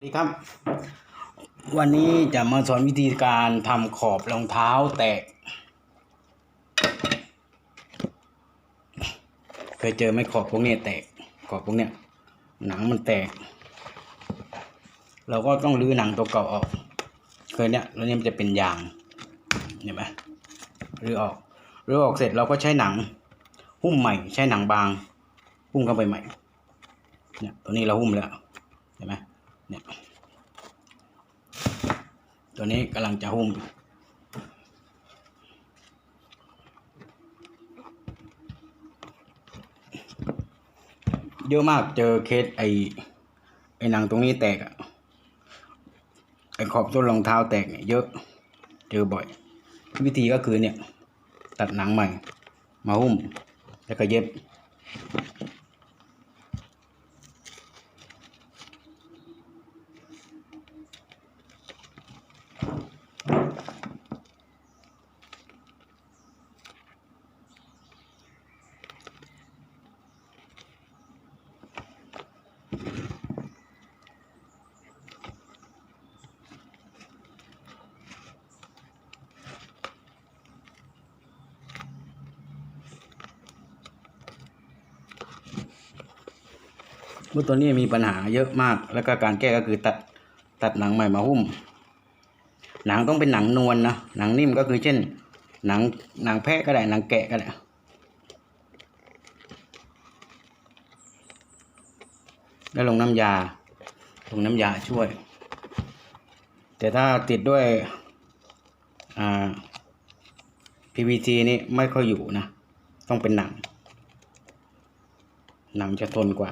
สวัสดีครับ วันนี้จะมาสอนวิธีการทำขอบรองเท้าแตก เคยเจอไหมขอบพวกเนี้ยแตก ขอบพวกเนี้ยหนังมันแตก เราก็ต้องรื้อหนังตัวเก่าออก เคยเนี้ยแล้วเนี่ยมันจะเป็นยางเห็นไหมรื้อออกรื้อออกเสร็จเราก็ใช้หนัง หุ้มใหม่ ใช้หนังบาง หุ้มเข้าไปใหม่ เนี่ยตัวนี้เราหุ้มแล้วเห็นไหม เนี่ยตัวนี้กำลังจะหุ้มเยอะมากเจอเคสไอไอหนังตรงนี้แตกอะไอขอบส้นรองเท้าแตกเนี่ยเยอะ เจอบ่อย วิธีก็คือเนี่ย ตัดหนังใหม่ มาหุ้ม แล้วก็เย็บื่อตัวนี้มีปัญหาเยอะมาก แล้วก็การแก้ก็คือตัดตัดหนังใหม่มาหุ้ม หนังต้องเป็นหนังนวลนะหนังนิ่มก็คือเช่น หนังหนังแพะก็ได้หนังแกะก็ได้แล้วลงน้ำยา ลงน้ำยาช่วย แต่ถ้าติดด้วย อ่า PVC นี่ไม่ค่อยอยู่นะ ต้องเป็นหนัง หนังจะทนกว่า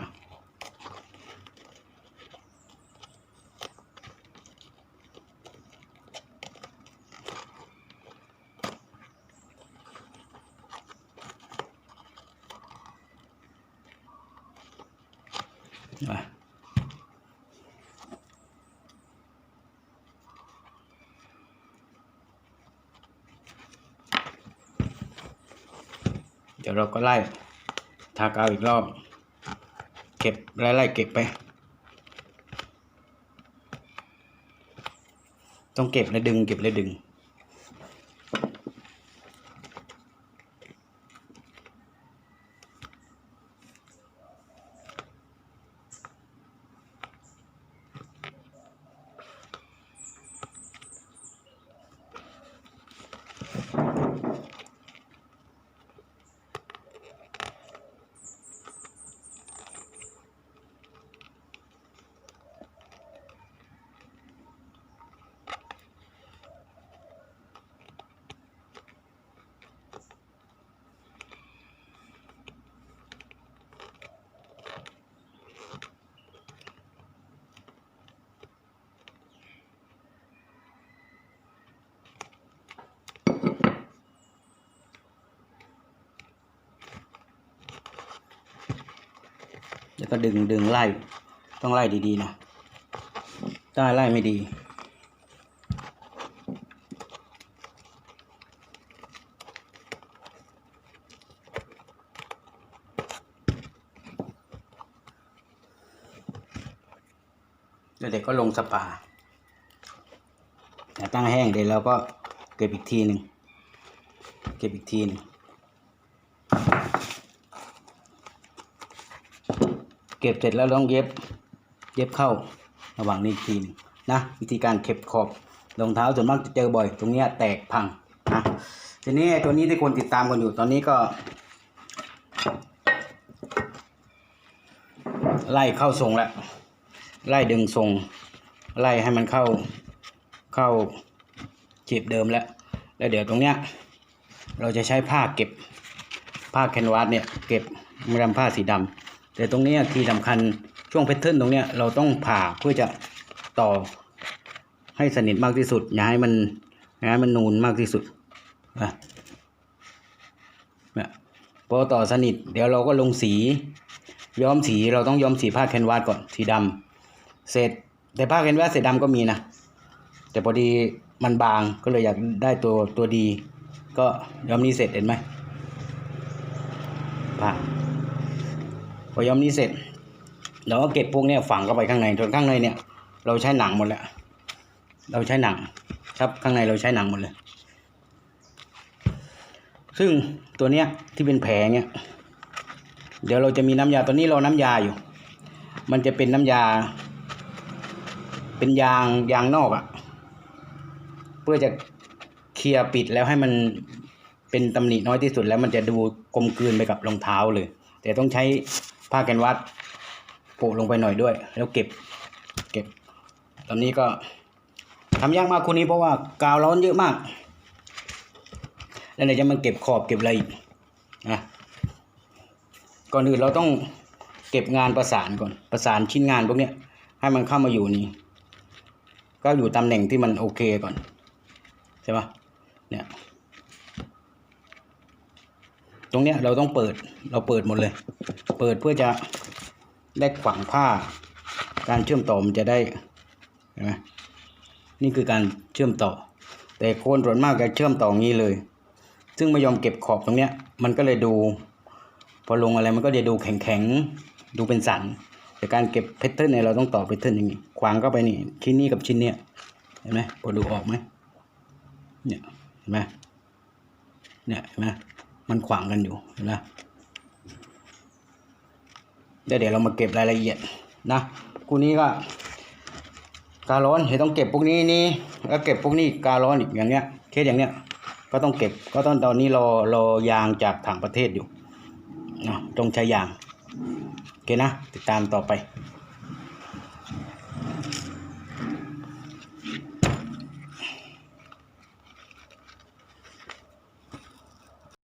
เดี๋ยวเราก็ไล่ทากาวอีกรอบ เก็บไล่ไล่เก็บไป ต้องเก็บแล้วดึง เก็บแล้วดึง แล้วก็ดึงดึงไล่ ต้องไล่ดีๆนะถ้าไล่ไม่ดี แล้วเด็กก็ลงสปาแต่ตั้งแห้งเดี๋ยวเราก็เก็บอีกทีหนึ่งเก็บอีกทีหนึ่ง ก็บเสร็จแล้วต้องเย็บเย็บเข้าระหว่างนี้ทีนึงนะวิธีการเก็บขอบรองเท้าส่วนมากจะเจอบ่อย ตรงนี้แตกพังนะทีนี้ตัวนี้ที่คนติดตามกันอยู่ตอนนี้ก็ ไล่เข้าทรงแล้วไล่ดึงทรง ไล่ให้มันเข้าเข้าจีบเดิมแล้ว แล้วเดี๋ยวตรงเนี้ยเราจะใช้ผ้าเก็บผ้าแคนวาสเนี่ยเก็บไม่ทำผ้าสีดำ แต่ตรงนี้ที่สำคัญช่วงแพทเทิร์นตรงนี้เราต้องผ่าเพื่อจะต่อให้สนิทมากที่สุดอย่าให้มันอย่าให้มันนูนมากที่สุดนะนี่ยพอต่อสนิทเดี๋ยวเราก็ลงสีย้อมสีเราต้องย้อมสีผ้าแคนวาสก่อนสีดำเสร็จแต่ผ้าแคนวาสสีดำก็มีนะ แต่พอดีมันบางก็เลยอยากได้ตัวตัวดี ก็ย้อมนี้เสร็จเห็นไหมผ่า พอย้อมนี้เสร็จเราก็เก็บพวกเนี้ยฝังเข้าไปข้างในส่วนข้างในเนี่ย เราใช้หนังหมดแล้ว เราใช้หนัง ครับข้างในเราใช้หนังหมดเลย ซึ่งตัวเนี้ยที่เป็นแผลเนี้ยเดี๋ยวเราจะมีน้ำยาตัวนี้เราน้ำยาอยู่ มันจะเป็นน้ำยา เป็นยางยางนอกอะ่ะ เพื่อจะเคลียร์ปิดแล้วให้มันเป็นตำหนิน้อยที่สุดแล้วมันจะดูกลมกลืนไปกับรองเท้าเลย แต่ต้องใช้ ผ้าแกนวัดโปะลงไปหน่อยด้วย แล้วเก็บ เก็บ ตอนนี้ก็ทำยากมากคู่นี้เพราะว่ากาวร้อนเยอะมาก แล้วไหนจะมาเก็บขอบเก็บอะไรอีกนะก่อนอื่นเราต้องเก็บงานประสานก่อน ประสานชิ้นงานพวกเนี้ยให้มันเข้ามาอยู่นี่ก็อยู่ตำแหน่งที่มันโอเคก่อน ใช่ปะเนี่ย ตรงเนี้ยเราต้องเปิดเราเปิดหมดเลย เปิดเพื่อจะได้ขวางผ้า การเชื่อมต่อมันจะได้เห็นไหมนี่คือการเชื่อมต่อ แต่คนส่วนมากจะเชื่อมต่องี้เลย ซึ่งไม่ยอมเก็บขอบตรงเนี้ย มันก็เลยดู พอลงอะไรมันก็จะดูแข็งๆดูเป็นสันแต่การเก็บแพทเทิร์นเนี่ยเราต้องต่อแพทเทิร์นอย่างนี้ขวางเข้าไปนี่ชิ้นนี้กับชิ้นเนี้ยเห็นไหมพอดูออกไหมเนี่ยเห็นไหมเนี่ยเห็นไหม มันขวางกันอยู่นไหมเดี๋ยวเดี๋ยวเรามาเก็บรายละเอียดนะกูนี้ก็การ้อนเห็นต้องเก็บพวกนี้นี่แล้วเก็บพวกนี้การ้อนอีกอย่างเนี้ยเคสอย่างเนี้ยก็ต้องเก็บก็ต้องตอนนี้รอรอยางจากต่างประเทศอยู่นะต้องใช้ยางโอเคนะติดตามต่อไป